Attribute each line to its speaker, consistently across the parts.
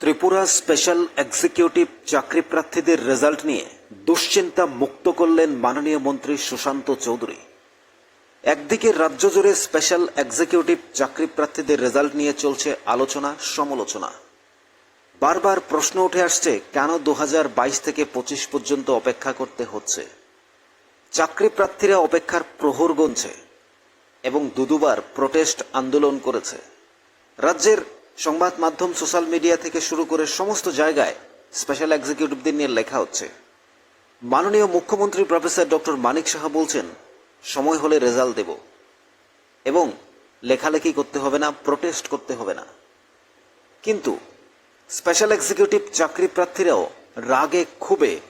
Speaker 1: Tripura special executive চাকরি প্রার্থীদের result নিয়ে দুশ্চিন্তা মুক্ত করলেন মাননীয় মন্ত্রী সুশান্ত চৌধুরী। একদিকে রাজ্য জুড়ে স্পেশাল এক্সিকিউটিভ চাকরি প্রার্থীদের রেজাল্ট নিয়ে চলছে আলোচনা, সমালোচনা। বারবার প্রশ্ন উঠে আসছে, কেন দু হাজার বাইশ থেকে পঁচিশ পর্যন্ত অপেক্ষা করতে হচ্ছে? চাকরি প্রার্থীরা অপেক্ষার প্রহর গুনছে এবং দুদুবার প্রোটেস্ট আন্দোলন করেছে। রাজ্যের সংবাদ মাধ্যম সোশ্যাল মিডিয়া থেকে শুরু করে সমস্ত জায়গায় স্পেশাল এক্সিকিউটিভদের নিয়ে লেখা হচ্ছে। মাননীয় মুখ্যমন্ত্রী প্রফেসর ডক্টর মানিক সাহা বলছেন, সময় হলে রেজাল্ট দেব। এবং লেখালেখি করতে হবে না প্রোটেস্ট করতে হবে না। কিন্তু স্পেশাল এক্সিকিউটিভ চাকরি প্রার্থীরাও রাগে, ক্ষোভে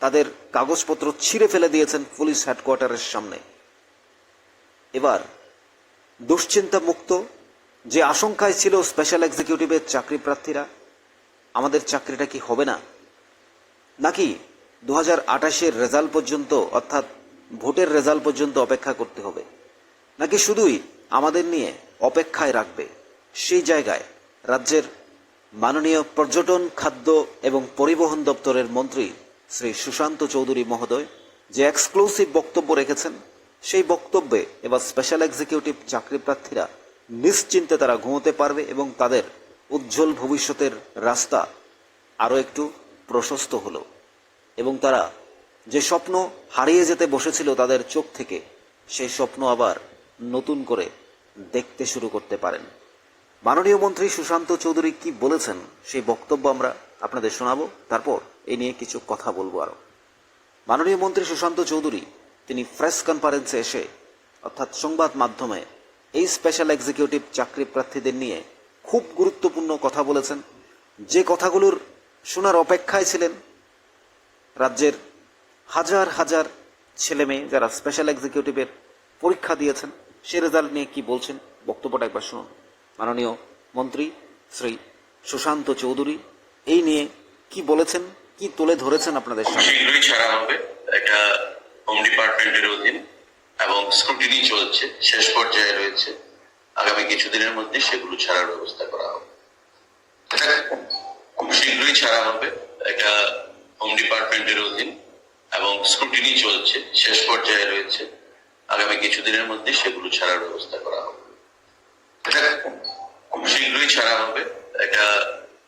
Speaker 1: তাদের কাগজপত্র ছিঁড়ে ফেলে দিয়েছেন পুলিশ হেডকোয়ার্টারের সামনে। এবার দুশ্চিন্তা মুক্ত যে আশঙ্কায় ছিল স্পেশাল এক্সিকিউটিভের চাকরি প্রার্থীরা, আমাদের চাকরিটা কি হবে না? নাকি দু হাজার আঠাশের রেজাল্ট পর্যন্ত, অর্থাৎ ভোটের রেজাল্ট পর্যন্ত অপেক্ষা করতে হবে? নাকি শুধুই আমাদের নিয়ে অপেক্ষায় রাখবে? সেই জায়গায় রাজ্যের মাননীয় পর্যটন, খাদ্য এবং পরিবহন দপ্তরের মন্ত্রী শ্রী সুশান্ত চৌধুরী মহোদয় যে এক্সক্লুসিভ বক্তব্য রেখেছেন, সেই বক্তব্যে এবার স্পেশাল এক্সিকিউটিভ চাকরি প্রার্থীরা নিশ্চিন্তে তারা ঘুমোতে পারবে এবং তাদের উজ্জ্বল ভবিষ্যতের রাস্তা আরও একটু প্রশস্ত হলো। এবং তারা যে স্বপ্ন হারিয়ে যেতে বসেছিল তাদের চোখ থেকে, সেই স্বপ্ন আবার নতুন করে দেখতে শুরু করতে পারেন। মাননীয় মন্ত্রী সুশান্ত চৌধুরী কি বলেছেন সেই বক্তব্য আমরা আপনাদের শোনাবো। তারপর এই নিয়ে কিছু কথা বলব আরও। মাননীয় মন্ত্রী সুশান্ত চৌধুরী, তিনি প্রেস কনফারেন্সে এসে, অর্থাৎ সংবাদ মাধ্যমে এই স্পেশাল এক্সিকিউটিভ চাকরি প্রার্থীদের নিয়ে খুব গুরুত্বপূর্ণ কথা বলেছেন। যে কথাগুলোর শোনার অপেক্ষায় ছিলেন রাজ্যের হাজার হাজার ছেলে মেয়ে যারা স্পেশাল এক্সিকিউটিভের পরীক্ষা দিয়েছেন, সে রেজাল্ট নিয়ে কি বলছেন বক্তব্যটা একবার শুনুন। মাননীয় মন্ত্রী শ্রী সুশান্ত চৌধুরী, এই নিয়ে কি বলেছেন, কি তুলে ধরেছেন আপনাদের সামনে?
Speaker 2: ছাড়া হবে, এটা হোম ডিপার্টমেন্টের অধীন। এবং স্ক্রুটিনি চলছে, শেষ পর্যায়ে রয়েছে। আগামী কিছুদিনের মধ্যে সেগুলো ছাড়ার ব্যবস্থা করা হবে। খুব শীঘ্রই ছাড়া হবে। এটা হোম ডিপার্টমেন্টের অধীন এবং স্ক্রুটিনি চলছে, শেষ পর্যায়ে রয়েছে। আগামী কিছুদিনের মধ্যে সেগুলো ছাড়ার ব্যবস্থা করা হবে। খুব শীঘ্রই ছাড়া হবে। এটা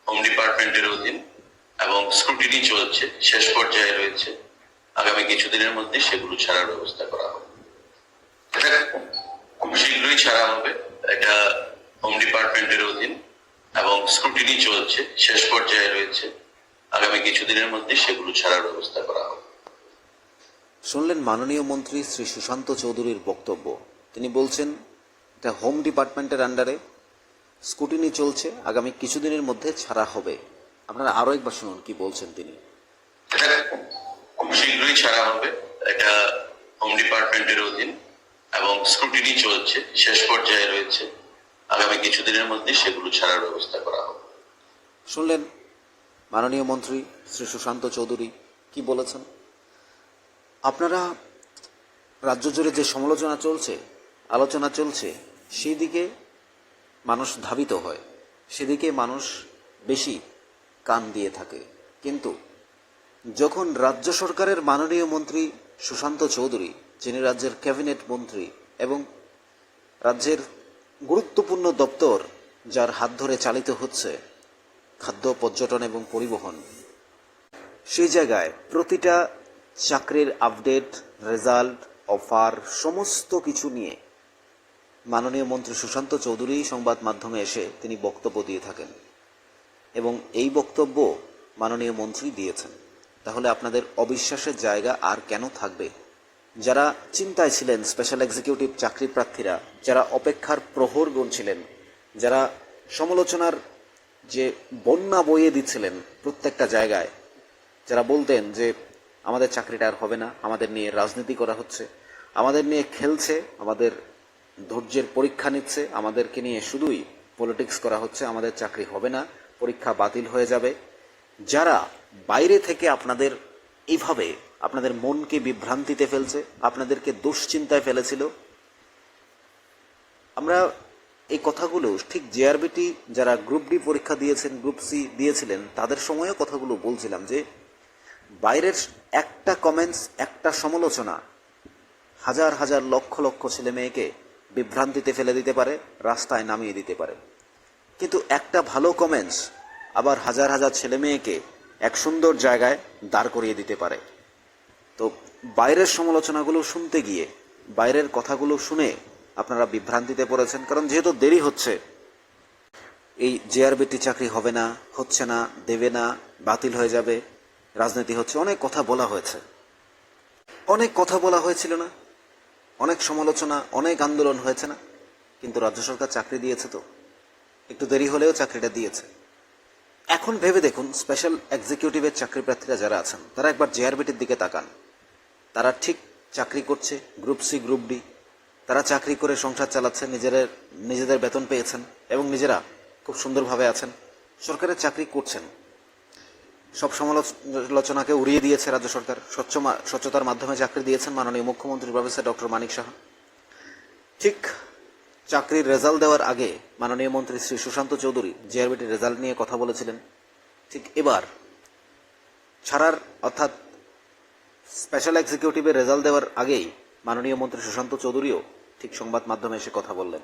Speaker 2: হোম ডিপার্টমেন্টের অধীন এবং স্ক্রুটিনি চলছে, শেষ পর্যায়ে রয়েছে। আগামী কিছুদিনের মধ্যে সেগুলো ছাড়ার ব্যবস্থা করা খুব শীঘ্রই ছাড়া হবে। এটা হোম ডিপার্টমেন্টের অধীন এবং স্ক্রুটিনি চলছে শেষ পর্যায়ে রয়েছে। আগামী কিছুদিনের মধ্যে সেগুলো ছাড়ার ব্যবস্থা করা হবে।
Speaker 1: শুনলেন মাননীয় মন্ত্রী শ্রী সুশান্ত চৌধুরীর বক্তব্য। তিনি বলছেন এটা হোম ডিপার্টমেন্টের আন্ডারে স্কুটিনি চলছে আগামী কিছুদিনের মধ্যে ছাড়া হবে। আপনারা আরও একবার শুনুন কি বলছেন তিনি।
Speaker 2: খুব শীঘ্রই ছাড়া হবে। এটা হোম ডিপার্টমেন্টের অধীন এবং স্ক্রুটিনি চলছে, শেষ পর্যায়ে রয়েছে। আগামী কিছুদিনের মধ্যে সেগুলো ছাড়ার ব্যবস্থা করা হবে।
Speaker 1: শুনলেন মাননীয় মন্ত্রী শ্রী সুশান্ত চৌধুরী কি বলেছেন? আপনারা রাজ্য জুড়ে যে সমালোচনা চলছে, আলোচনা চলছে সেই দিকে মানুষ ধাবিত হয়, সেদিকে মানুষ বেশি কান দিয়ে থাকে। কিন্তু যখন রাজ্য সরকারের মাননীয় মন্ত্রী সুশান্ত চৌধুরী যিনি রাজ্যের ক্যাবিনেট মন্ত্রী এবং রাজ্যের গুরুত্বপূর্ণ দপ্তর যার হাত ধরে চালিত হচ্ছে খাদ্য, পর্যটন এবং পরিবহন। সেই জায়গায় প্রতিটা চাকরির আপডেট, রেজাল্ট, অফার, সমস্ত কিছু নিয়ে মাননীয় মন্ত্রী সুশান্ত চৌধুরী সংবাদ মাধ্যমে এসে তিনি বক্তব্য দিয়ে থাকেন এবং এই বক্তব্য মাননীয় মন্ত্রী দিয়েছেন। তাহলে আপনাদের অবিশ্বাসের জায়গা আর কেন থাকবে? যারা চিন্তায় ছিলেন স্পেশাল এক্সিকিউটিভ চাকরি প্রার্থীরা, যারা অপেক্ষার প্রহর গুনছিলেন, যারা সমালোচনার যে বন্যা বইয়ে দিচ্ছিলেন প্রত্যেকটা জায়গায়, যারা বলতেন যে আমাদের চাকরিটা আর হবে না, আমাদের নিয়ে রাজনীতি করা হচ্ছে, আমাদের নিয়ে খেলছে, আমাদের ধৈর্যের পরীক্ষা নিচ্ছে, আমাদেরকে নিয়ে শুধুই পলিটিক্স করা হচ্ছে, আমাদের চাকরি হবে না, পরীক্ষা বাতিল হয়ে যাবে। যারা বাইরে থেকে আপনাদের এইভাবে আপনাদের মনকে বিভ্রান্তিতে ফেলছে, আপনাদেরকে দুশ্চিন্তায় ফেলেছিল। আমরা এই কথাগুলো ঠিক জেআরবিটি যারা গ্রুপ ডি পরীক্ষা দিয়েছেন, গ্রুপ সি দিয়েছিলেন, তাদের সময়ও কথাগুলো বলছিলাম যে, বাইরের একটা কমেন্টস একটা সমালোচনা হাজার হাজার লক্ষ লক্ষ ছেলে মেয়েকে বিভ্রান্তিতে ফেলে দিতে পারে, রাস্তায় নামিয়ে দিতে পারে। কিন্তু একটা ভালো কমেন্টস আবার হাজার হাজার ছেলে মেয়েকে এক সুন্দর জায়গায় দাঁড় করিয়ে দিতে পারে। তো বাইরের সমালোচনাগুলো শুনতে গিয়ে, বাইরের কথাগুলো শুনে আপনারা বিভ্রান্তিতে পড়েছেন, কারণ যেহেতু দেরি হচ্ছে, এই জেআরবিটি চাকরি হবে না, হচ্ছে না, দেবে না, বাতিল হয়ে যাবে, রাজনীতি হচ্ছে, অনেক কথা বলা হয়েছে। অনেক কথা বলা হয়েছিল না, অনেক সমালোচনা, অনেক আন্দোলন হয়েছে না, কিন্তু রাজ্য সরকার চাকরি দিয়েছে তো, একটু দেরি হলেও চাকরিটা দিয়েছে। এখন ভেবে দেখুন স্পেশাল এক্সিকিউটিভের চাকরি প্রার্থীরা যারা আছেন, তারা একবার জেআরবিটির দিকে তাকান। তারা ঠিক চাকরি করছে গ্রুপ সি গ্রুপ ডি তারা চাকরি করে সংসার চালাচ্ছে নিজেদের নিজেদের বেতন পেয়েছেন এবং নিজেরা খুব সুন্দরভাবে আছেন। সরকারের চাকরি করছেন। সব সমালোচনাকে উড়িয়ে দিয়েছে রাজ্য সরকার। স্বচ্ছ স্বচ্ছতার মাধ্যমে চাকরি দিয়েছেন মাননীয় মুখ্যমন্ত্রী প্রফেসর ডক্টর মানিক সাহা। ঠিক চাকরির রেজাল্ট দেওয়ার আগে মাননীয় মন্ত্রী শ্রী সুশান্ত চৌধুরী জেআরবিটির রেজাল্ট নিয়ে কথা বলেছিলেন। ঠিক এবার ছাড়ার অর্থাৎ স্পেশাল এক্সিকিউটিভের রেজাল্ট দেওয়ার আগেই মাননীয় মন্ত্রী সুশান্ত চৌধুরীও ঠিক সংবাদ মাধ্যমে এসে কথা বললেন।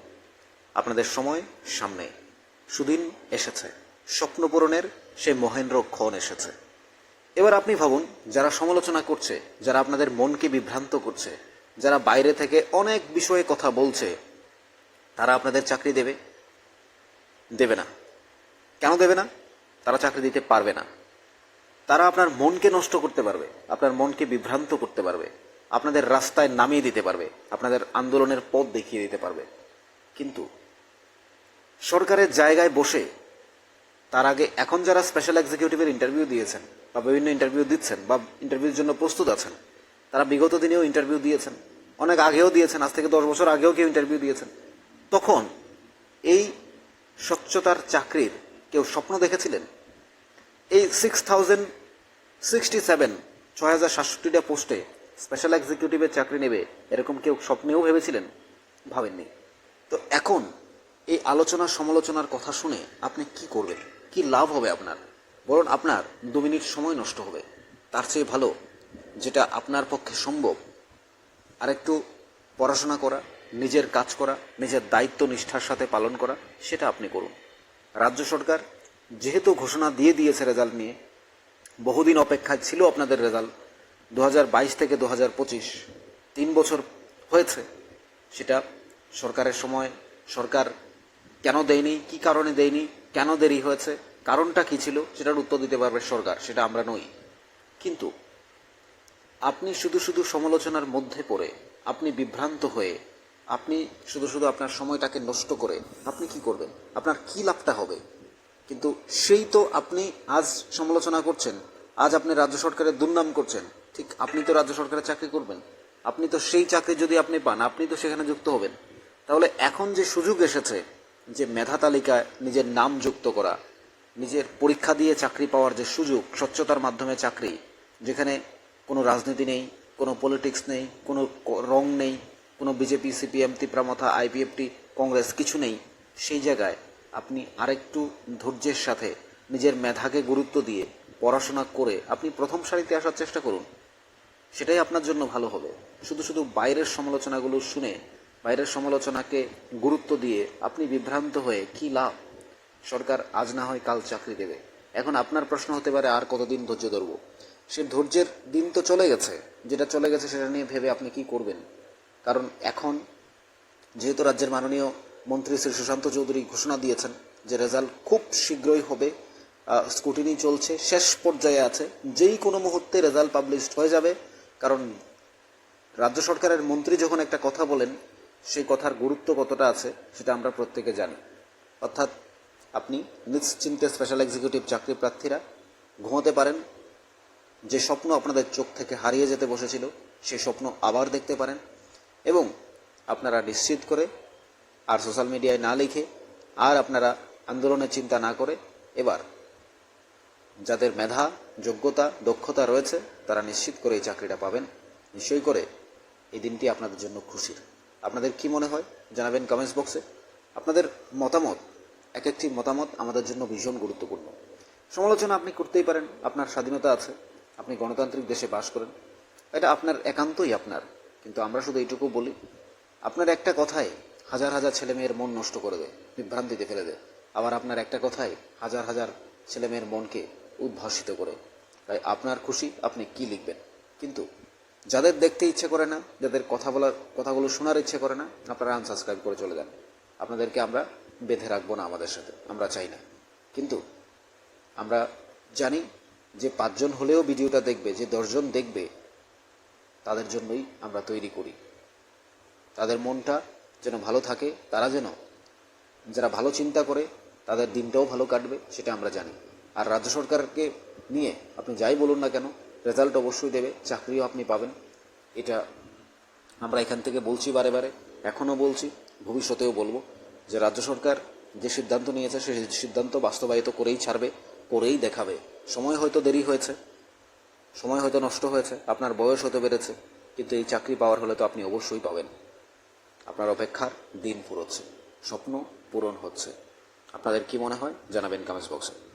Speaker 1: আপনাদের সময় সামনে। সুদিন এসেছে। স্বপ্ন পূরণের সেই মহেন্দ্র ক্ষণ এসেছে। এবার আপনি ভাবুন, যারা সমালোচনা করছে, যারা আপনাদের মনকে বিভ্রান্ত করছে, যারা বাইরে থেকে অনেক বিষয়ে কথা বলছে, তারা আপনাদের চাকরি দেবে? দেবে না। কেন দেবে না? তারা চাকরি দিতে পারবে না। তারা আপনার মনকে নষ্ট করতে পারবে, আপনার মনকে বিভ্রান্ত করতে পারবে, আপনাদের রাস্তায় নামিয়ে দিতে পারবে, আপনাদের আন্দোলনের পথ দেখিয়ে দিতে পারবে। কিন্তু সরকারের জায়গায় বসে তার আগে এখন যারা স্পেশাল এক্সিকিউটিভের ইন্টারভিউ দিয়েছেন বা বিভিন্ন ইন্টারভিউ দিচ্ছেন বা ইন্টারভিউর জন্য প্রস্তুত আছেন, তারা বিগত দিনেও ইন্টারভিউ দিয়েছেন, অনেক আগেও দিয়েছেন, আজ থেকে দশ বছর আগেও কেউ ইন্টারভিউ দিয়েছেন। তখন এই স্বচ্ছতার চাকরির কেউ স্বপ্ন দেখেছিলেন? এই সিক্স থাউজেন্ড সিক্সটি সেভেন ছয় হাজার সাতষট্টিটা পোস্টে স্পেশাল এক্সিকিউটিভের চাকরি নেবে এরকম কেউ স্বপ্নেও ভেবেছিলেন? ভাবেননি। তো এখন এই আলোচনা সমালোচনার কথা শুনে আপনি কি করবেন? কি লাভ হবে আপনার? বরং আপনার দু মিনিট সময় নষ্ট হবে। তার চেয়ে ভালো যেটা আপনার পক্ষে সম্ভব, আরেকটু পড়াশোনা করা, নিজের কাজ করা, নিজের দায়িত্ব নিষ্ঠার সাথে পালন করা, সেটা আপনি করুন। রাজ্য সরকার যেহেতু ঘোষণা দিয়ে দিয়েছে রেজাল্ট নিয়ে, বহুদিন অপেক্ষায় ছিল আপনাদের রেজাল্ট, দু হাজার বাইশ থেকে দু তিন বছর হয়েছে সেটা সরকারের সময়, সরকার কেন দেয়নি, কি কারণে দেয়নি, কেন দেরি হয়েছে, কারণটা কি ছিল, সেটার উত্তর দিতে পারবে সরকার, সেটা আমরা নই। কিন্তু আপনি শুধু শুধু সমালোচনার মধ্যে পড়ে, আপনি বিভ্রান্ত হয়ে, আপনি শুধু শুধু আপনার সময়টাকে নষ্ট করে, আপনি কি করবেন? আপনার কি লাভটা হবে? কিন্তু সেই তো আপনি আজ সমালোচনা করছেন, আজ আপনি রাজ্য সরকারের দুর্নাম করছেন। ঠিক, আপনি তো রাজ্য সরকারের চাকরি করবেন। আপনি তো সেই চাকরি যদি আপনি পান, আপনি তো সেখানে যুক্ত হবেন। তাহলে এখন যে সুযোগ এসেছে যে মেধা তালিকায় নিজের নাম যুক্ত করা, নিজের পরীক্ষা দিয়ে চাকরি পাওয়ার যে সুযোগ, স্বচ্ছতার মাধ্যমে চাকরি, যেখানে কোনো রাজনীতি নেই, কোনো পলিটিক্স নেই, কোনো রং নেই, কোনো BJP, CPM, Tipra Motha IPFT Congress কিছু নেই, সেই জায়গায় আপনি আরেকটু ধৈর্যের সাথে নিজের মেধাকে গুরুত্ব দিয়ে পড়াশোনা করে আপনি প্রথম সারিতে আসার চেষ্টা করুন। সেটাই আপনার জন্য ভালো হবে। শুধু শুধু বাইরের সমালোচনাগুলো শুনে বাইরের সমালোচনাকে গুরুত্ব দিয়ে আপনি বিভ্রান্ত হয়ে কি লাভ? সরকার আজ না হয় কাল চাকরি দেবে। এখন আপনার প্রশ্ন হতে পারে, আর কতদিন ধৈর্য ধরব? সে ধৈর্যের দিন তো চলে গেছে। যেটা চলে গেছে সেটা নিয়ে ভেবে আপনি কি করবেন? কারণ এখন যেহেতু রাজ্যের মাননীয় মন্ত্রী শ্রী সুশান্ত চৌধুরী ঘোষণা দিয়েছেন যে রেজাল্ট খুব শীঘ্রই হবে স্কুটিনি চলছে, শেষ পর্যায়ে আছে। যেই কোনো মুহূর্তে রেজাল্ট পাবলিশড হয়ে যাবে, কারণ রাজ্য সরকারের মন্ত্রী যখন একটা কথা বলেন, সেই কথার গুরুত্ব কতটা আছে সেটা আমরা প্রত্যেকে জানি। অর্থাৎ আপনি নিশ্চিন্তে স্পেশাল এক্সিকিউটিভ চাকরি প্রার্থীরা ঘুমোতে পারেন, যে স্বপ্ন আপনাদের চোখ থেকে হারিয়ে যেতে বসেছিল সেই স্বপ্ন আবার দেখতে পারেন এবং আপনারা নিশ্চিত করে আর সোশ্যাল মিডিয়ায় না লিখে আর আপনারা আন্দোলনের চিন্তা না করে এবার যাদের মেধা, যোগ্যতা, দক্ষতা রয়েছে, তারা নিশ্চিত করে এই চাকরিটা পাবেন। নিশ্চয়ই করে। এই দিনটি আপনাদের জন্য খুশির। আপনাদের কি মনে হয়? জানাবেন কমেন্টস বক্সে আপনাদের মতামত এক একটি মতামত আমাদের জন্য ভীষণ গুরুত্বপূর্ণ। সমালোচনা আপনি করতেই পারেন, আপনার স্বাধীনতা আছে, আপনি গণতান্ত্রিক দেশে বাস করেন। এটা আপনার একান্তই আপনার। কিন্তু আমরা শুধু এইটুকু বলি, আপনার একটা কথাই হাজার হাজার ছেলে মেয়ের মন নষ্ট করে দেয় বিভ্রান্তিতে ফেলে দেয় আবার আপনার একটা কথাই, হাজার হাজার ছেলে মেয়ের মনকে উদ্ভাসিত করে। তাই আপনার খুশি, আপনি কি লিখবেন? কিন্তু যাদের দেখতে ইচ্ছে করে না, যাদের কথা বলার, কথাগুলো শোনার ইচ্ছে করে না, আপনারা আনসাবস্ক্রাইব করে চলে যান। আপনাদেরকে আমরা বেঁধে রাখব না আমাদের সাথে, আমরা চাই না। কিন্তু আমরা জানি যে পাঁচজন হলেও ভিডিওটা দেখবে, যে দশজন দেখবে, তাদের জন্যই আমরা তৈরি করি। তাদের মনটা যেন ভালো থাকে, তারা যেন, যারা ভালো চিন্তা করে, তাদের দিনটাও ভালো কাটবে, সেটা আমরা জানি। আর রাজ্য সরকারকে নিয়ে আপনি যাই বলুন না কেন রেজাল্ট অবশ্যই দেবে, চাকরিও আপনি পাবেন। এটা আমরা এখান থেকে বলছি বারে বারে, এখনও বলছি, ভবিষ্যতেও বলব যে রাজ্য সরকার যে সিদ্ধান্ত নিয়েছে সেই সিদ্ধান্ত বাস্তবায়িত করেই ছাড়বে, করেই দেখাবে। সময় হয়তো দেরি হয়েছে, সময় হয়তো নষ্ট হয়েছে, আপনার বয়স হতে বেড়েছে কিন্তু এই চাকরি পাওয়ার হলে তো আপনি অবশ্যই পাবেন। আপনার অপেক্ষার দিন ফুরোচ্ছে স্বপ্ন পূরণ হচ্ছে। আপনাদের কি মনে হয়? জানাবেন কমেন্টস বক্সে